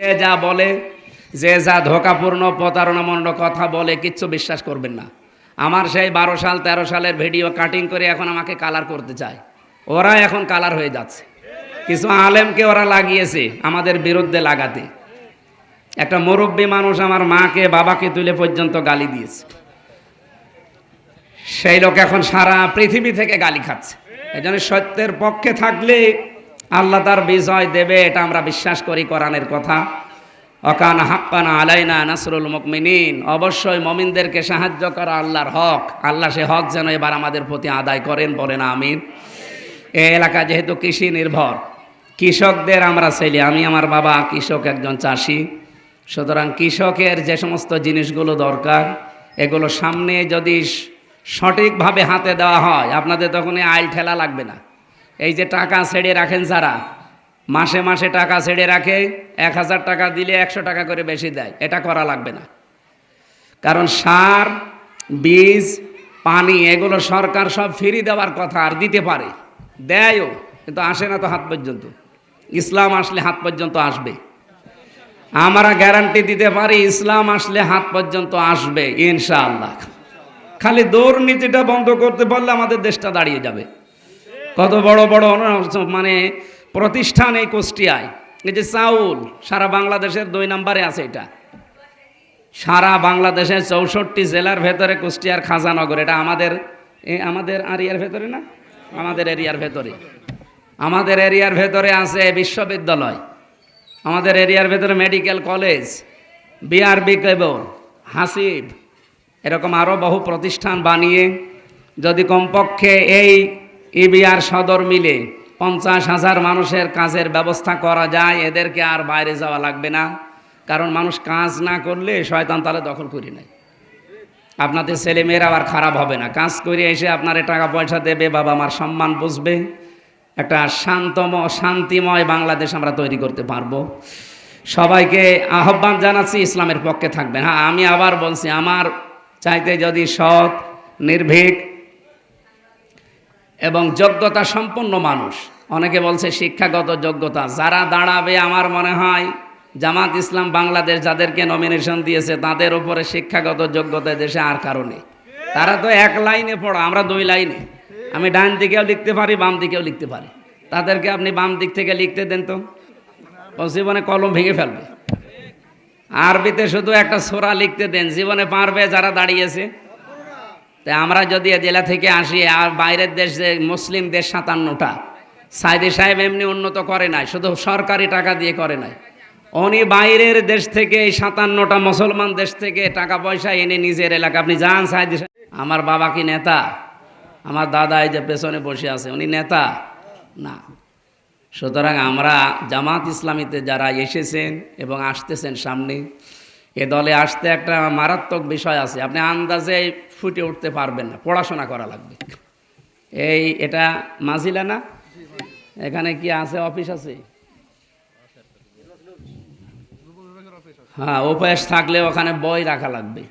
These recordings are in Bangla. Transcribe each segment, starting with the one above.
যে বলে, যে যা ধোকাপূর্ণ প্রতারণামূর্ণ কথা বলে, কিচ্ছু বিশ্বাস করবেন না। আমার সেই বারো সাল, তেরো সালের ভিডিও কাটিং করে এখন আমাকে কালার করতে চায়। ওরা এখন কালার হয়ে যাচ্ছে। কিছু আলেমকে ওরা লাগিয়েছে আমাদের বিরুদ্ধে লাগাতে। একটা মুরব্বী মানুষ আমার মাকে, বাবাকে তুলে পর্যন্ত গালি দিয়েছে। সেই লোক এখন সারা পৃথিবী থেকে গালি খাচ্ছে। এই সত্যের পক্ষে থাকলে আল্লাহ তার বিজয় দেবে, এটা আমরা বিশ্বাস করি কোরআনের কথা। অকান হাক্কানা আলাইনা নাসরুল মুকমিনিন। অবশ্যই মমিনদেরকে সাহায্য করা আল্লাহর হক। আল্লাহ সে হক যেন এবার আমাদের প্রতি আদায় করেন, বলেন আমিন। এ এলাকা যেহেতু কৃষি নির্ভর, কৃষকদের আমরা ছেলে আমি আমার বাবা কৃষক একজন চাষি। সুতরাং কৃষকের যে সমস্ত জিনিসগুলো দরকার, এগুলো সামনে যদি সঠিকভাবে হাতে দেওয়া হয়, আপনাদের তখন আইল ঠেলা লাগবে না। এই যে টাকা ছেড়ে রাখেন যারা, মাসে মাসে টাকা ছেড়ে রাখে, এক হাজার টাকা দিলে একশো টাকা করে বেশি দেয়। এটা করা লাগবে না। কারণ সার, বীজ, পানি, এগুলো সরকার সব ফিরি দেওয়ার কথা আর দিতে পারে। দেয়ও, কিন্তু আসে না তো হাত পর্যন্ত। ইসলাম আসলে হাত পর্যন্ত আসবে। আমরা গ্যারান্টি দিতে পারি, ইসলাম আসলে হাত পর্যন্ত আসবে, ইনশাআল্লাহ। খালি দুর্নীতিটা বন্ধ করতে পারলে আমাদের দেশটা দাঁড়িয়ে যাবে। কত বড় বড় মানে প্রতিষ্ঠান এই কুষ্টিয়ায়। এই যে চাউল, সারা বাংলাদেশের দুই নম্বরে আছে এটা। সারা বাংলাদেশের চৌষট্টি জেলার ভেতরে কুষ্টিয়ার খাজানগর। এটা আমাদের আমাদের এরিয়ার ভেতরে না? আমাদের এরিয়ার ভেতরে। আমাদের এরিয়ার ভেতরে আছে বিশ্ববিদ্যালয়। আমাদের এরিয়ার ভেতরে medical college, BRB cable, Hasib. এরকম আরও বহু প্রতিষ্ঠান বানিয়ে যদি কমপক্ষে এই ইবিআর সদর মিলে পঞ্চাশ হাজার মানুষের কাজের ব্যবস্থা করা যায়, এদেরকে আর বাইরে যাওয়া লাগবে না। কারণ মানুষ কাজ না করলে শয়তান তাহলে দখল করে নেয় আপনাদের ছেলেমেয়েরা আবার খারাপ হবে না। কাজ করে এসে আপনারে টাকা পয়সা দেবে, বাবা আমার সম্মান বুঝবে। একটা শান্তম, শান্তিময় বাংলাদেশ আমরা তৈরি করতে পারব। সবাইকে আহ্বান জানাচ্ছি, ইসলামের পক্ষে থাকবেন। হ্যাঁ আমি আবার বলছি, আমার চাইতে যদি সৎ, নির্ভীক এবং যোগ্যতা সম্পন্ন মানুষ। অনেকে বলছে শিক্ষাগত যোগ্যতা। যারা দাঁড়াবে আমার মনে হয়, জামাত ইসলাম বাংলাদেশ যাদেরকে নমিনেশন দিয়েছে, তাদের উপরে শিক্ষাগত যোগ্যতা দেশে আর কারণে তারা তো এক লাইনে পড়া, আমরা দুই লাইনে। আমি ডান দিকেও লিখতে পারি, বাম দিকেও লিখতে পারি। তাদেরকে আপনি বাম দিক থেকে লিখতে দেন তো। জীবনে কলম ভেঙে ফেলবে। আরবিতে শুধু একটা সোরা লিখতে দেন। জীবনে পারবে যারা দাঁড়িয়েছে। তা আমরা যদি জেলা থেকে আসি, আর বাইরের দেশ মুসলিম দেশ সাতান্নটা। সাইদি সাহেব এমনি উন্নত করে নাই, শুধু সরকারি টাকা দিয়ে করে নাই। উনি বাইরের দেশ থেকে, এই সাতান্নটা মুসলমান দেশ থেকে টাকা পয়সা এনে নিজের এলাকা। আপনি যান সাইদি আমার বাবা কি নেতা? আমার দাদা এই যে পেছনে বসে আছে, উনি নেতা? না। সুতরাং আমরা জামাত ইসলামীতে যারা এসেছেন এবং আসতেছেন সামনে, এ দলে আসতে একটা মারাত্মক বিষয় আছে। আপনি আন্দাজে ফুটে উঠতে পারবেন না, পড়াশোনা করা লাগবে। এই, এটা মাঝিলা না? এখানে কি আছে, অফিস আছে? হ্যাঁ অভ্যাস থাকলে ওখানে বই রাখা লাগবে।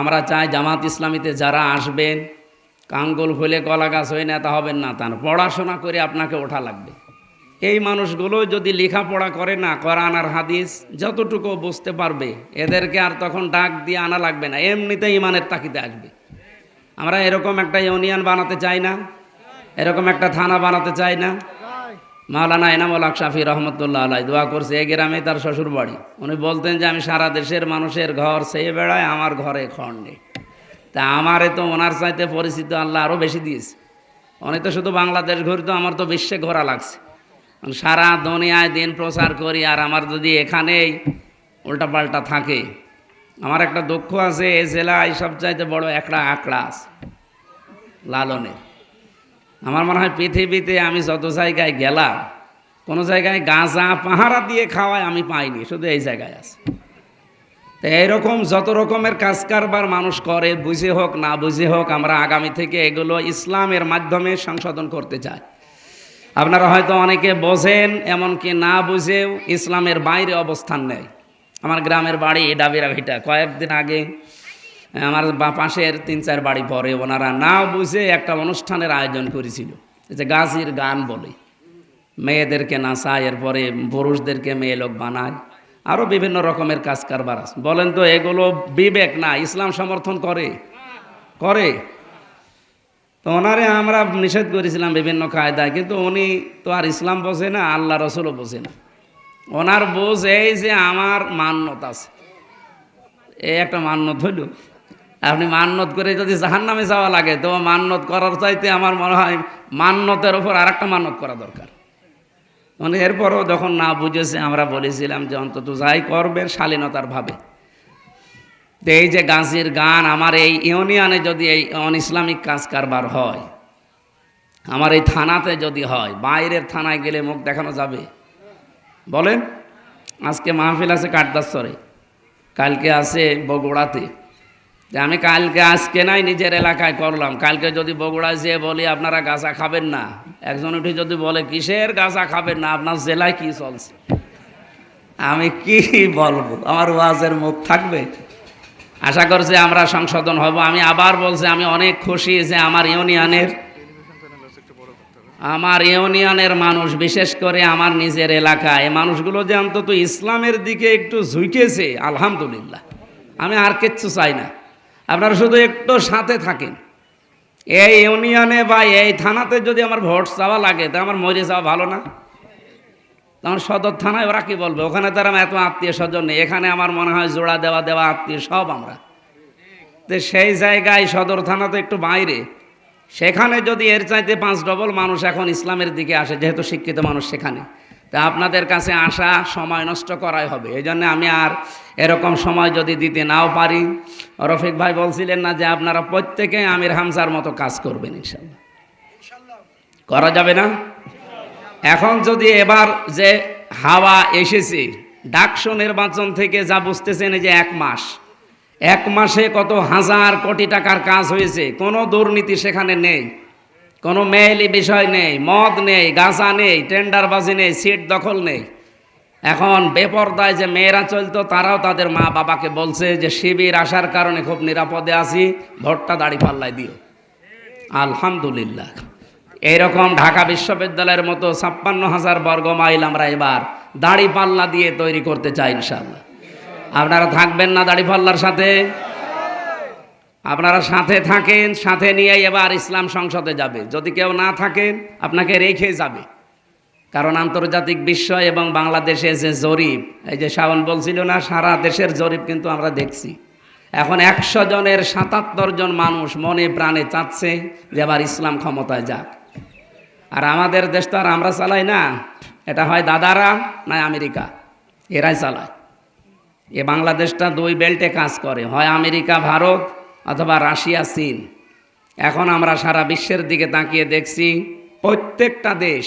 আমরা চাই জামাত ইসলামীতে যারা আসবেন, কাঙ্গুল ফুলে কলা গাছ হয়ে নেতা হবেন না তা না। পড়াশোনা করে আপনাকে ওঠা লাগবে। এই মানুষগুলো যদি লেখাপড়া করে না, কোরআন আর হাদিস, যতটুকু বুঝতে পারবে, এদেরকে আর তখন ডাক দিয়ে আনা লাগবে না এমনিতে ইমানের তাকিতে আসবে। আমরা এরকম একটা ইউনিয়ন বানাতে চাই না, এরকম একটা থানা বানাতে চাই না। মাওলানা এনামুল হক শাফি রহমতুল্লাহ আলাই দোয়া করছে এই গ্রামে তার শ্বশুর বাড়ি। উনি বলতেন যে, আমি সারা দেশের মানুষের ঘর সেই বেড়ায়, আমার ঘরে খড় নেই। তা আমারে তো ওনার চাইতে পরিচিত আল্লাহ আরও বেশি দিয়েছে। উনি তো শুধু বাংলাদেশ ঘুরি তো আমার তো বিশ্বে ঘোরা লাগছে। সারা দুনিয়ায় দিন প্রচার করি আর আমার যদি এখানেই উল্টাপাল্টা থাকে। আমার একটা দুঃখ আছে, এই জেলায় সবচাইতে বড় একটা আঁকড়া আছে, লালনের। আমার মনে হয় পৃথিবীতে আমি যত জায়গায় গেলাম, কোনো জায়গায় গাঁজা পাহারা দিয়ে খাওয়ায় আমি পাইনি, শুধু এই জায়গায় আছে। তো এইরকম যত রকমের কাজ কারবার মানুষ করে, বুঝে হোক না বুঝে হোক, আমরা আগামী থেকে এগুলো ইসলামের মাধ্যমে সংশোধন করতে চাই। আপনারা হয়তো অনেকে বোঝেন, এমনকি না বুঝেও ইসলামের বাইরে অবস্থান নেয়। আমার গ্রামের বাড়ি ডাবিরা ভিটা কয়েকদিন আগে আমার পাশের তিন চার বাড়ি পরে ওনারা না বুঝে একটা অনুষ্ঠানের আয়োজন করেছিল। যে গাছির গান বলে। মেয়েদেরকে নাচায়, এরপরে পুরুষদেরকে মেয়ে লোক বানায়। আরও বিভিন্ন রকমের কাজ কারবার আছে। বলেন তো, এগুলো বিবেক না, ইসলাম সমর্থন করে? করে। তো ওনারে আমরা নিষেধ করেছিলাম বিভিন্ন কায়দায়, কিন্তু উনি তো আর ইসলাম বোঝে না, আল্লাহ রসুলও বোঝে না। ওনার বোঝ এই যে আমার মান্যত আছে। এই একটা মান্যত হইল। আপনি মান্যত করে যদি জাহান নামে যাওয়া লাগে, তো মান্যত করার চাইতে আমার মনে হয় মান্যতের ওপর আর একটা মান্যত করা দরকার। মানে এরপরও যখন না বুঝেছে, আমরা বলেছিলাম যে অন্তত যাই করবেন শালীনতার ভাবে। তো এই যে গাছির গান, আমার এই ইউনিয়নে যদি এই অন ইসলামিক কাজ কারবার হয়, আমার এই থানাতে যদি হয়, বাইরের থানায় গেলে মুখ দেখানো যাবে? বলেন, আজকে মাহফিল আছে কাঠদাসরে, কালকে আছে বগুড়াতে। আমি কালকে আজকে নাই, নিজের এলাকায় করলাম। কালকে যদি বগুড়ায় যেয়ে বলি, আপনারা গাঁজা খাবেন না। একজন উঠে যদি বলে, কিসের গাঁজা খাবেন না? আপনার জেলায় কি চলছে? আমি কি বলব? আমার ওয়াজের মুখ থাকবে? আশা করছি আমরা সংশোধন হব। আমি আবার বলছি, আমি অনেক খুশি যে আমার ইউনিয়নের আমার ইউনিয়নের মানুষ, বিশেষ করে আমার নিজের এলাকায় মানুষগুলো যে অন্তত ইসলামের দিকে একটু ঝুঁকেছে, আলহামদুলিল্লাহ। আমি আর কিচ্ছু চাই না। আপনারা শুধু একটু সাথে থাকেন। এই ইউনিয়নে বা এই থানাতে যদি আমার ভোট চাওয়া লাগে, তা আমার মরে যাওয়া ভালো না। তখন সদর থানায় ওরা কি বলবে? ওখানে তারা এত আত্মীয় স্বজন নেই। এখানে আমার মনে হয় জোড়া দেওয়া দেওয়া আত্মীয় সব আমরা। তো সেই জায়গায় সদর থানা তো একটু বাইরে। সেখানে যদি এর চাইতে পাঁচ ডবল মানুষ এখন ইসলামের দিকে আসে, যেহেতু শিক্ষিত মানুষ সেখানে। তা আপনাদের কাছে আসা সময় নষ্ট করাই হবে। এই জন্য আমি আর এরকম সময় যদি দিতে নাও পারি, রফিক ভাই বলছিলেন না যে আপনারা প্রত্যেকে আমির হামজার মতো কাজ করবেন ইনশাল্লাহ। করা যাবে না? এখন যদি এবার যে হাওয়া এসেছে, ডাকসু নির্বাচন থেকে যা বুঝতেছেন এই যে এক মাস, এক মাসে কত হাজার কোটি টাকার কাজ হয়েছে, কোনো দুর্নীতি সেখানে নেই, কোনো মেয়েলি বিষয় নেই, মদ নেই, গাঁজা নেই, টেন্ডারবাজি নেই, সিট দখল নেই। এখন বেপরদায় যে মেয়েরা চলতো, তারাও তাদের মা বাবাকে বলছে যে শিবির আসার কারণে খুব নিরাপদে আছি, ভোটটা দাড়ি পাল্লায় দিও। আলহামদুলিল্লাহ। এইরকম ঢাকা বিশ্ববিদ্যালয়ের মতো ছাপ্পান্ন হাজার বর্গ মাইল আমরা এবার দাড়ি পাল্লা দিয়ে তৈরি করতে চাই ইনশাল্লাহ আপনারা থাকবেন না দাড়ি পাল্লার সাথে? আপনারা সাথে থাকেন, সাথে নিয়ে এবার ইসলাম সংসদে যাবে। যদি কেউ না থাকেন, আপনাকে রেখে যাবে। কারণ আন্তর্জাতিক বিশ্ব এবং বাংলাদেশে যে জরিপ, এই যে শাওন বলছিল না, সারা দেশের জরিপ কিন্তু আমরা দেখছি। এখন একশো জনের সাতাত্তর জন মানুষ মনে প্রাণে চাচ্ছে যে আবার ইসলাম ক্ষমতায় যাক। আর আমাদের দেশ তো আর আমরা চালাই না। এটা হয় দাদারা না আমেরিকা? এরাই চালায়। এ বাংলাদেশটা দুই বেল্টে কাজ করে। হয় আমেরিকা, ভারত অথবা রাশিয়া, চীন। এখন আমরা সারা বিশ্বের দিকে তাকিয়ে দেখছি প্রত্যেকটা দেশ,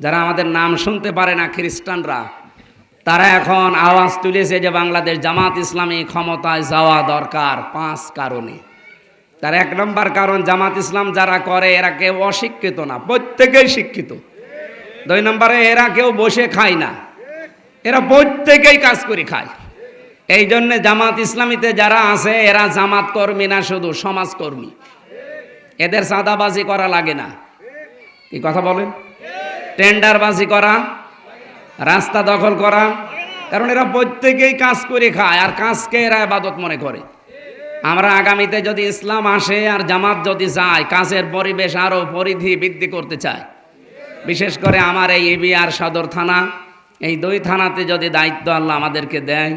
যারা আমাদের নাম শুনতে পারে না খ্রিস্টানরা, তারা এখন আওয়াজ তুলেছে যে বাংলাদেশ জামাত ইসলামী ক্ষমতায় যাওয়া দরকার পাঁচ কারণে। তার এক নম্বর কারণ জামাত ইসলাম যারা করে, এরা কেউ অশিক্ষিত না, প্রত্যেকেই শিক্ষিত। দুই নম্বরে, এরা কেউ বসে খায় না, এরা প্রত্যেকেই কাজ করে খায়। এই জন্যে জামাত ইসলামীতে যারা আছে, এরা জামাত কর্মী না শুধু সমাজকর্মী এদের সাদাবাজি করা লাগে না। কি কথা বলেন? টেন্ডারবাজি করা, রাস্তা দখল করা, কারণ এরা প্রত্যেকেই কাজ করে খায়, আর কাজকে এরা আবাদত মনে করে। আমরা আগামীতে যদি ইসলাম আসে আর জামাত যদি যায়, কাজের পরিবেশ আরও পরিধি বৃদ্ধি করতে চায়। বিশেষ করে আমার এই ইবিআর সদর থানা, এই দুই থানাতে যদি দায়িত্ব আল্লাহ আমাদেরকে দেয়,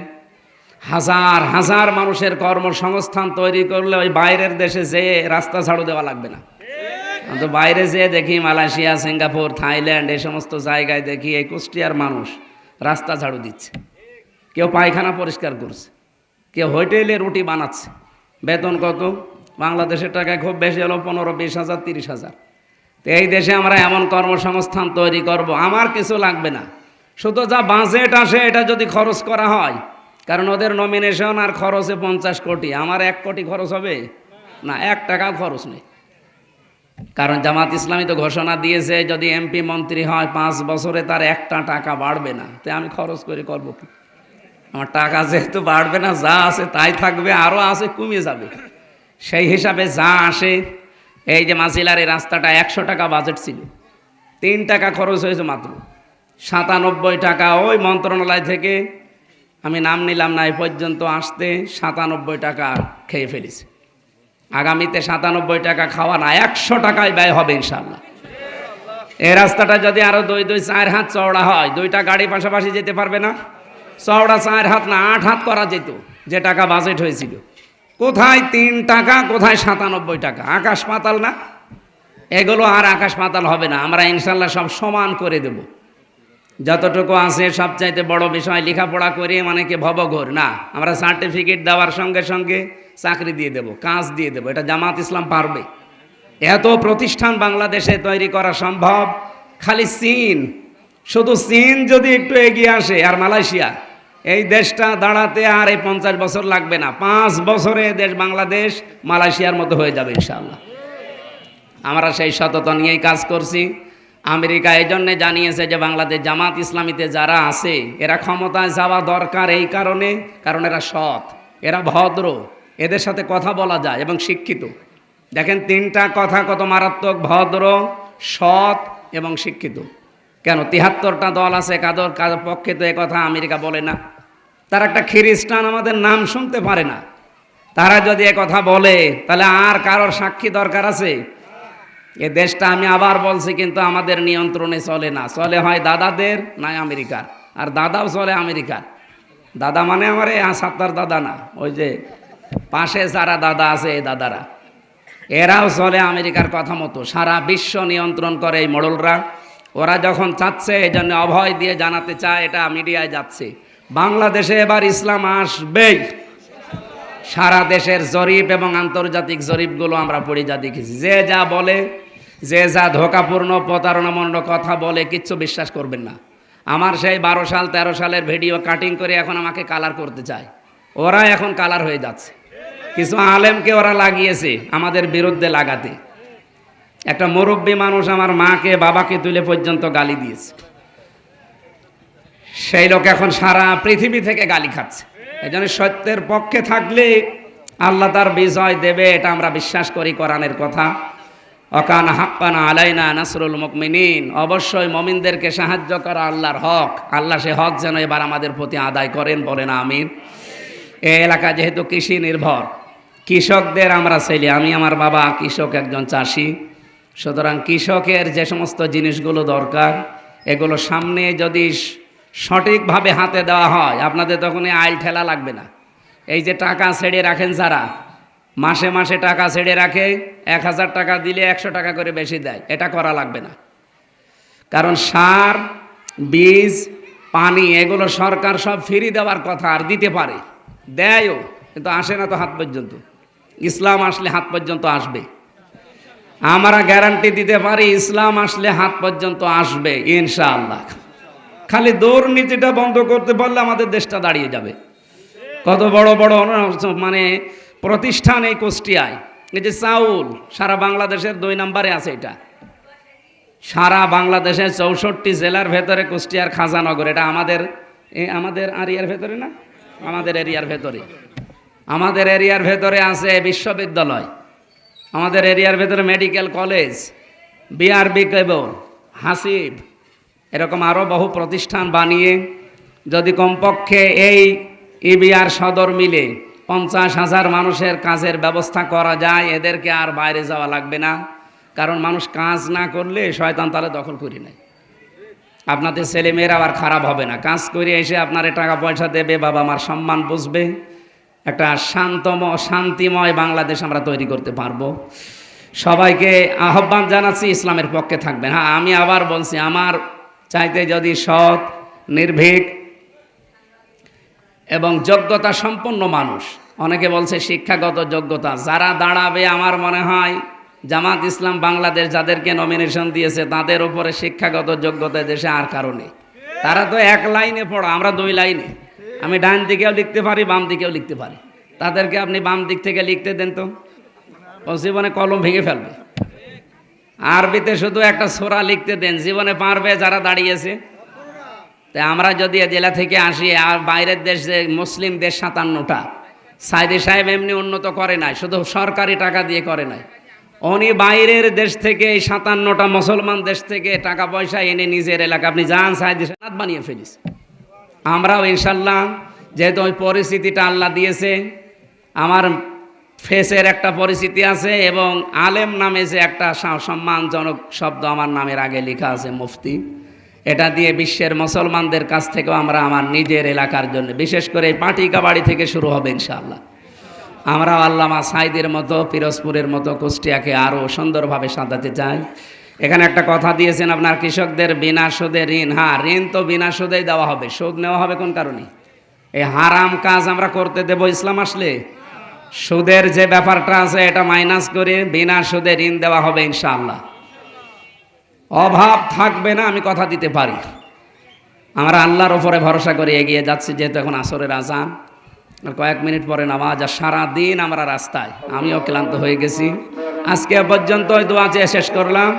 হাজার হাজার মানুষের কর্মসংস্থান তৈরি করলে ওই বাইরের দেশে যেয়ে রাস্তা ছাড়ু দেওয়া লাগবে না। তো বাইরে যেয়ে দেখি মালয়েশিয়া, সিঙ্গাপুর, থাইল্যান্ড, এই সমস্ত জায়গায় দেখি এই কুষ্টিয়ার মানুষ রাস্তা ঝাড়ু দিচ্ছে। কেউ পায়খানা পরিষ্কার করছে, কেউ হোটেলে রুটি বানাচ্ছে। বেতন কত? বাংলাদেশের টাকায় খুব বেশি হলো পনেরো, বিশ হাজার, তিরিশ হাজার। তো এই দেশে আমরা এমন কর্মসংস্থান তৈরি করব, আমার কিছু লাগবে না। শুধু যা বাজেট আসে, এটা যদি খরচ করা হয়, কারণ ওদের নমিনেশন আর খরচে পঞ্চাশ কোটি, আমার এক কোটি খরচ হবে? না, এক টাকাও খরচ নেই। কারণ জামাত ইসলামী তো ঘোষণা দিয়েছে, যদি এমপি মন্ত্রী হয়, পাঁচ বছরে তার একটা টাকা বাড়বে না। তো আমি খরচ করে করব কি? আমার টাকা যেহেতু বাড়বে না, যা আছে তাই থাকবে আরও আছে কমে যাবে। সেই হিসাবে যা আসে, এই যে মাসিলার এই রাস্তাটা একশো টাকা বাজেট ছিল। তিন টাকা খরচ হয়েছে মাত্র। সাতানব্বই টাকা ওই মন্ত্রণালয় থেকে আমি নাম নিলাম না এই পর্যন্ত আসতে সাতানব্বই টাকা খেয়ে ফেলেছি। আগামীতে সাতানব্বই টাকা খাওয়া না, একশো টাকায় ব্যয় হবে ইনশাল্লাহ এই রাস্তাটা যদি আরও দুই দুই, চার হাত চওড়া হয়, দুইটা গাড়ি পাশাপাশি যেতে পারবে না? চওড়া চার হাত না, আট হাত করা যেত, যে টাকা বাজেট হয়েছিল। কোথায় তিন টাকা, কোথায় সাতানব্বই টাকা? আকাশ পাতাল না? এগুলো আর আকাশ পাতাল হবে না, আমরা ইনশাল্লাহ সব সমান করে দেব। যতটুকু আছে, সবচাইতে বড় বিষয়, লেখাপড়া করে মানে কি ভবঘোর? না, আমরা সার্টিফিকেট দেওয়ার সঙ্গে সঙ্গে চাকরি দিয়ে দেব, কাজ দিয়ে দেব, এটা জামাত ইসলাম পারবে। এত প্রতিষ্ঠান বাংলাদেশে তৈরি করা সম্ভব, খালি চীন। শুধু চীন যদি একটু এগিয়ে আসে, আর মালয়েশিয়া এই দেশটা দাঁড়াতে আর এই পঞ্চাশ বছর লাগবে না। পাঁচ বছরে দেশ বাংলাদেশ মালয়েশিয়ার মতো হয়ে যাবে ইনশাআল্লাহ। আমরা সেই সততা নিয়েই কাজ করছি। আমেরিকা এই জন্যে জানিয়েছে যে বাংলাদেশ জামাত ইসলামীতে যারা আছে, এরা ক্ষমতায় যাওয়া দরকার এই কারণে, কারণ এরা সৎ, এরা ভদ্র, এদের সাথে কথা বলা যায় এবং শিক্ষিত। দেখেন তিনটা কথা কত মারাত্মক, ভদ্র, সৎ এবং শিক্ষিত। কেন? তিহাত্তরটা দল আছে, কাদর পক্ষে তো কথা আমেরিকা বলে না। তারা একটা খ্রিস্টান আমাদের নাম শুনতে পারে না। তারা যদি এ কথা বলে, তাহলে আর কারোর সাক্ষী দরকার আছে? এ দেশটা আমি আবার বলছি, কিন্তু আমাদের নিয়ন্ত্রণে চলে না। চলে হয় দাদাদের নয় আমেরিকার। আর দাদাও চলে আমেরিকার। দাদা মানে আমার এই সাত্তার দাদা না। ওই যে পাশে যারা দাদা আছে এই দাদারা। এরাও চলে আমেরিকার কথা মতো। সারা বিশ্ব নিয়ন্ত্রণ করে এই মোড়লরা। ওরা যখন চাচ্ছে এই জন্য অভয় দিয়ে জানাতে চায়, এটা মিডিয়ায় যাচ্ছে। বাংলাদেশে এবার ইসলাম আসবেই। সারা দেশের জরিপ এবং আন্তর্জাতিক জরিপগুলো আমরা পড়ে যা দেখেছি। যে যা বলে, যে যা ধোকাপূর্ণ প্রতারণামূলক কথা বলে, কিচ্ছু বিশ্বাস করবেন না। আমার সেই বারো সাল, তেরো সালের ভিডিও কাটিং করে এখন আমাকে কালার করতে চায়। ওরা এখন কালার হয়ে যাচ্ছে। কিছু আলেমকে ওরা লাগিয়েছে আমাদের বিরুদ্ধে লাগাতে। একটা মুরব্বী মানুষ আমার মাকে, বাবাকে তুলে পর্যন্ত গালি দিয়েছে। সেই লোক এখন সারা পৃথিবী থেকে গালি খাচ্ছে। এই জন্য সত্যের পক্ষে থাকলে আল্লাহ তার বিজয় দেবে, এটা আমরা বিশ্বাস করি কোরআনের কথা। অকান হাক্কানা আলাইনা নাসরুল মুকমিনিন, অবশ্যই মমিনদেরকে সাহায্য করা আল্লাহর হক। আল্লাহ সে হক যেন এবার আমাদের প্রতি আদায় করেন, বলেন আমিন। এই এলাকা যেহেতু কৃষি নির্ভর, কৃষকদের আমরা ছেলে, আমি আমার বাবা কৃষক একজন চাষি। সুতরাং কৃষকের যে সমস্ত জিনিসগুলো দরকার, এগুলো সামনে যদি সঠিকভাবে হাতে দেওয়া হয়। আপনাদের তখন আইল ঠেলা লাগবে না। এই যে টাকা ছেড়ে রাখেন যারা, মাসে মাসে টাকা ছেড়ে রাখে, এক হাজার টাকা দিলে একশো টাকা করে বেশি দেয়। এটা করা লাগবে না। কারণ সার, বীজ, পানি, এগুলো সরকার সব ফিরি দেওয়ার কথা, আর দিতে পারে। দেয়ও, কিন্তু আসে না তো হাত পর্যন্ত। ইসলাম আসলে হাত পর্যন্ত আসবে। আমরা গ্যারান্টি দিতে পারি, ইসলাম আসলে হাত পর্যন্ত আসবে, ইনশাআল্লাহ। খালি দুর্নীতিটা বন্ধ করতে পারলে আমাদের দেশটা দাঁড়িয়ে যাবে। কত বড় বড় মানে প্রতিষ্ঠান এই কুষ্টিয়ায়। এই যে চাউল, সারা বাংলাদেশের দুই নম্বরে আছে এটা। সারা বাংলাদেশের চৌষট্টি জেলার ভেতরে কুষ্টিয়ার খাজানগর। এটা আমাদের আমাদের এরিয়ার ভেতরে না? আমাদের এরিয়ার ভেতরে। আমাদের এরিয়ার ভেতরে আছে বিশ্ববিদ্যালয়। আমাদের এরিয়ার ভেতরে medical college BRB cable Hasib. এরকম আরও বহু প্রতিষ্ঠান বানিয়ে যদি কমপক্ষে এই ইবিআর সদর মিলে পঞ্চাশ হাজার মানুষের কাজের ব্যবস্থা করা যায়, এদেরকে আর বাইরে যাওয়া লাগবে না। কারণ মানুষ কাজ না করলে শয়তান তাহলে দখল করি নেয় আপনাদের ছেলেমেয়েরা আবার খারাপ হবে না। কাজ করে এসে আপনার টাকা পয়সা দেবে, বাবা মার সম্মান বুঝবে। একটা শান্তম, শান্তিময় বাংলাদেশ আমরা তৈরি করতে পারব। সবাইকে আহ্বান জানাচ্ছি, ইসলামের পক্ষে থাকবেন। হ্যাঁ আমি আবার বলছি, আমার চাইতে যদি সৎ, নির্ভীক এবং যোগ্যতা সম্পন্ন মানুষ, অনেকে বলছে শিক্ষাগত যোগ্যতা। যারা দাঁড়াবে আমার মনে হয়, জামাত ইসলাম বাংলাদেশ যাদেরকে নমিনেশন দিয়েছে, তাদের উপরে শিক্ষাগত যোগ্যতা দেশে আর কারণে তারা তো এক লাইনে পড়া, আমরা দুই লাইনে। আমি ডান দিকেও লিখতে পারি, বাম দিকেও লিখতে পারি। তাদেরকে আপনি বাম দিক থেকে লিখতে দেন তো? জীবনে কলম ভেঙে ফেলবে। আরবিতে শুধু একটা সোরা লিখতে দেন, জীবনে পারবে যারা দাঁড়িয়েছে? তাই আমরা যদি জেলা থেকে আসি, আর বাইরের দেশ মুসলিম দেশ সাতান্নটা। সাইদি সাহেব এমনি উন্নত করে নাই, শুধু সরকারি টাকা দিয়ে করে নাই। উনি বাইরের দেশ থেকে এই সাতান্নটা মুসলমান দেশ থেকে টাকা পয়সা এনে নিজের এলাকা, আপনি যান সাইদি সাহেব বানিয়ে ফেলিস। আমরাও ইনশাল্লাহ, যেহেতু ওই পরিস্থিতিটা আল্লাহ দিয়েছে, আমার ফেসের একটা পরিস্থিতি আছে এবং আলেম নামে যে একটা সম্মানজনক শব্দ আমার নামের আগে লেখা আছে, মুফতি। এটা দিয়ে বিশ্বের মুসলমানদের কাছ থেকেও আমরা আমার নিজের এলাকার জন্য, বিশেষ করে পাটিকা বাড়ি থেকে শুরু হবে ইনশাআল্লাহ। আমরা আল্লামা সাইদের মতো, পিরোজপুরের মতো, কুষ্টিয়াকে আরও সুন্দরভাবে সাজাতে চাই। এখানে একটা কথা দিয়েছেন আপনার কৃষকদের, বিনা সুদে ঋণ। হ্যাঁ ঋণ তো বিনা সুদেই দেওয়া হবে, সুদ নেওয়া হবে কোন কারণে? এই হারাম কাজ আমরা করতে দেব, ইসলাম আসলে। সুদের যে ব্যাপারটা আছে, এটা মাইনাস করে বিনা সুদে ঋণ দেওয়া হবে ইনশাআল্লাহ। অভাব থাকবে না, আমি কথা দিতে পারি। আমরা আল্লাহর ওপরে ভরসা করে এগিয়ে যাচ্ছি, যেহেতু এখন আসরের আজান। কয়েক মিনিট পরে নামাজ, আর সারাদিন আমরা রাস্তায়। আমিও ক্লান্ত হয়ে গেছি। আজকে পর্যন্ত দোয়া চেয়ে শেষ করলাম।